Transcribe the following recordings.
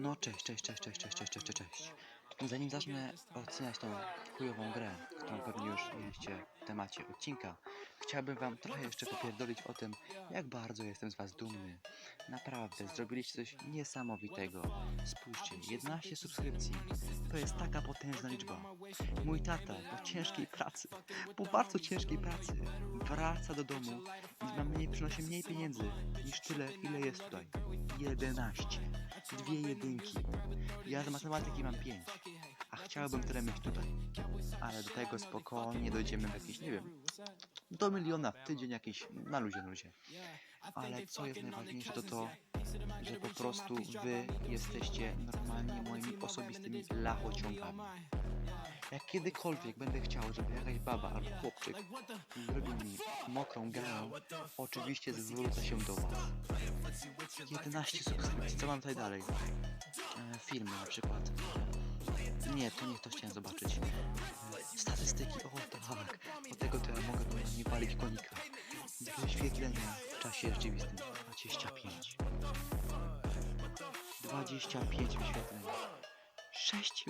No cześć, cześć, cześć, cześć, cześć, cześć, cześć, cześć. Zanim zacznę oceniać tą chujową grę, którą pewnie już mieliście w temacie odcinka, chciałbym wam trochę jeszcze popierdolić o tym, jak bardzo jestem z was dumny. Naprawdę, zrobiliście coś niesamowitego. Spójrzcie, 11 subskrypcji. To jest taka potężna liczba. Mój tata po ciężkiej pracy, po bardzo ciężkiej pracy, wraca do domu i ma mniej, przynosi mniej pieniędzy niż tyle, ile jest tutaj. 11. Dwie jedynki. Ja z matematyki mam 5. Chciałbym tyle mieć tutaj. Ale do tego spokojnie dojdziemy w jakiś, nie wiem, do miliona w tydzień jakiś, na luzie, na luzie. Ale co jest najważniejsze to to, że po prostu wy jesteście normalnie moimi osobistymi lachociągami. Jak kiedykolwiek będę chciał, żeby jakaś baba albo chłopczyk zrobił mi mokrą gałę, oczywiście zwrócę się do was. 11 subskrypcji, co mam tutaj dalej? E, filmy na przykład. Nie, to nie to chciałem zobaczyć. Statystyki, o tak. Do tego to ja mogę nie palić konika. Wyświetlenia w czasie rzeczywistym 25. 25 wyświetleń. 6.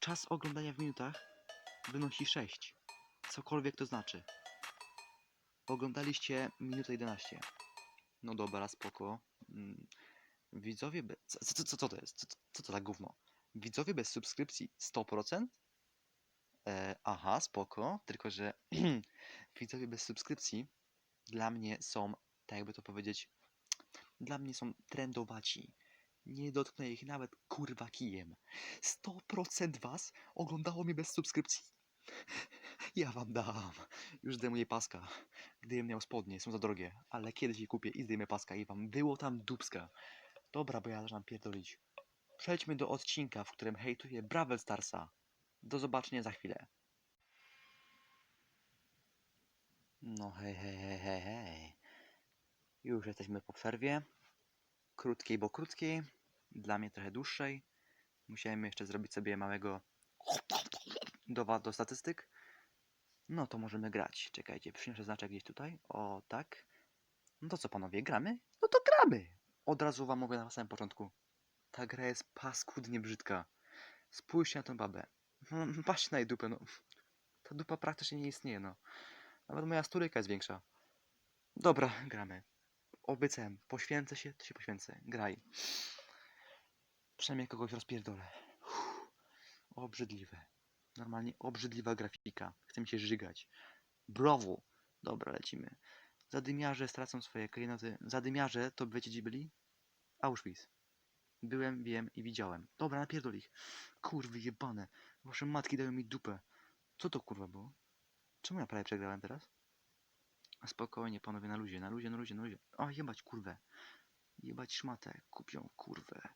Czas oglądania w minutach wynosi 6. Cokolwiek to znaczy. Oglądaliście minutę 11. No dobra, spoko. Mm, Widzowie bez... Co, co, co, co to jest? Co, co to za gówno? Widzowie bez subskrypcji 100%? E, aha, spoko. Tylko, że widzowie bez subskrypcji dla mnie są, tak jakby to powiedzieć, dla mnie są trendowaci. Nie dotknę ich nawet kurwa kijem. 100% was oglądało mnie bez subskrypcji. Ja wam dam. Już zdejmuję paska. Gdybym miał spodnie, są za drogie, ale kiedyś je kupię i zdejmę paska i wam było tam dupska. Dobra, bo ja zaczynam pierdolić. Przejdźmy do odcinka, w którym hejtuję Bravel Starsa. Do zobaczenia za chwilę. No hej, hej, hej, hej, hej. Już jesteśmy po przerwie. Krótkiej, bo krótkiej. Dla mnie trochę dłuższej. Musiałem jeszcze zrobić sobie małego dowa do statystyk. No to możemy grać. Czekajcie, przyniosę znaczek gdzieś tutaj. O, tak. No to co panowie, gramy? No to gramy! Od razu wam mówię na samym początku. Ta gra jest paskudnie brzydka. Spójrzcie na tą babę. No, patrzcie na jej dupę, no. Ta dupa praktycznie nie istnieje, no. Nawet moja stulejka jest większa. Dobra, gramy. Obiecałem, poświęcę się, to się poświęcę. Graj. Przynajmniej kogoś rozpierdolę. Uff, obrzydliwe. Normalnie obrzydliwa grafika. Chce mi się żygać. Brawo! Dobra, lecimy. Zadymiarze stracą swoje klejnoty. Zadymiarze to wiecie gdzie byli? Auschwitz. Byłem, wiem i widziałem. Dobra, napierdol ich. Kurwy jebane. Wasze matki dają mi dupę. Co to kurwa było? Czemu ja prawie przegrałem teraz? A spokojnie, panowie, na luzie, na luzie, na luzie, na luzie. O, jebać kurwę. Jebać szmatę. Kupią kurwę.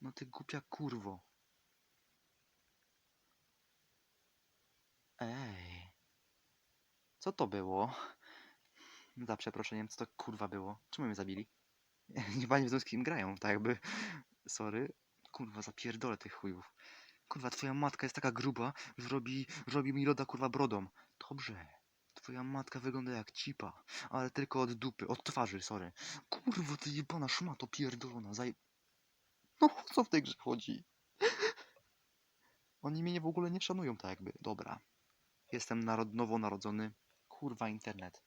No ty głupia kurwo. Ej. Co to było? Za przeproszeniem, co to kurwa było? Czemu mnie zabili? Nie pani wiedzą z kim grają, tak jakby. Sorry. Kurwa, zapierdolę tych chujów. Kurwa, twoja matka jest taka gruba, że robi, robi mi loda kurwa brodą. Dobrze. Twoja matka wygląda jak cipa, ale tylko od dupy, od twarzy, sorry. Kurwa, ty jebana szmato pierdolona, zaj... No, o co w tej grze chodzi? Oni mnie w ogóle nie szanują tak jakby. Dobra. Jestem narod nowo narodzony. Kurwa, internet.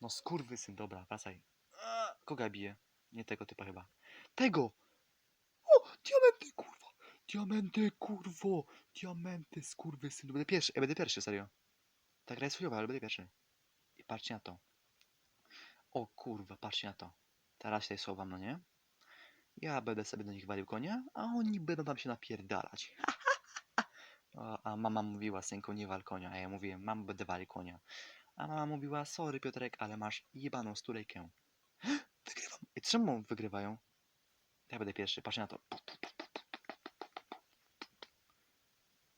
No skurwysyn, dobra, wracaj. Kogo ja biję? Nie tego typa chyba. Tego! O! Diamenty, kurwa! Diamenty, kurwo! Diamenty, skurwysyn. Będę pierwszy, ja będę pierwszy, serio. Ta gra jest chujowa, ale będę pierwszy. I patrzcie na to. O kurwa, patrzcie na to. Teraz się słowam, no nie? Ja będę sobie do nich walił konia, a oni będą tam się napierdalać. a, a mama mówiła, synku, nie wal konia. A ja mówiłem, mam będę walił konia. A mama mówiła, sorry Piotrek, ale masz jebaną stulejkę. Wygrywam. I czemu wygrywają? Ja będę pierwszy, patrzcie na to.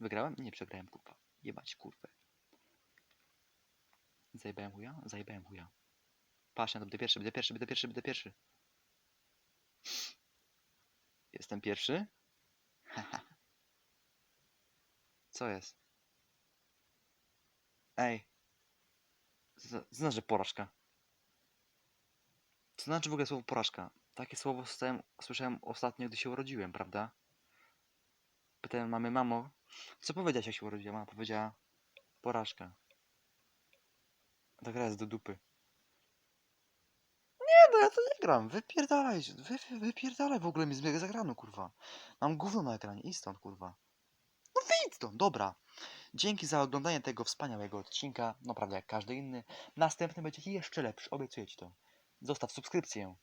Wygrałem? Nie przegrałem, kurwa. Jebać, kurwę. Zajebałem chuja? Zajebałem chuja. Patrz na to, będę pierwszy, będę pierwszy, będę pierwszy, będę pierwszy. Jestem pierwszy? Co jest? Ej. Co znaczy porażka? Co znaczy w ogóle słowo porażka? Takie słowo słyszałem, słyszałem ostatnio, gdy się urodziłem, prawda? Pytałem mamy, mamo, co powiedziałaś, jak się urodziła? Mama powiedziała, porażka. Ta gra jest do dupy. Nie, no ja to nie gram. Wypierdalaj, wy, wy, wypierdalaj w ogóle mi z mojego zagranu, kurwa. Mam gówno na ekranie, idź stąd, kurwa. No wyjdź stąd, dobra. Dzięki za oglądanie tego wspaniałego odcinka, naprawdę jak każdy inny. Następny będzie jeszcze lepszy, obiecuję ci to. Zostaw subskrypcję,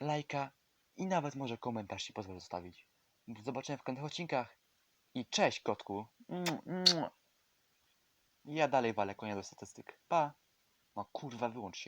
lajka i nawet może komentarz ci pozwolę zostawić. Do zobaczenia w kolejnych odcinkach i cześć kotku. Ja dalej walę konia do statystyk. Pa. No kurwa, wyłącz się.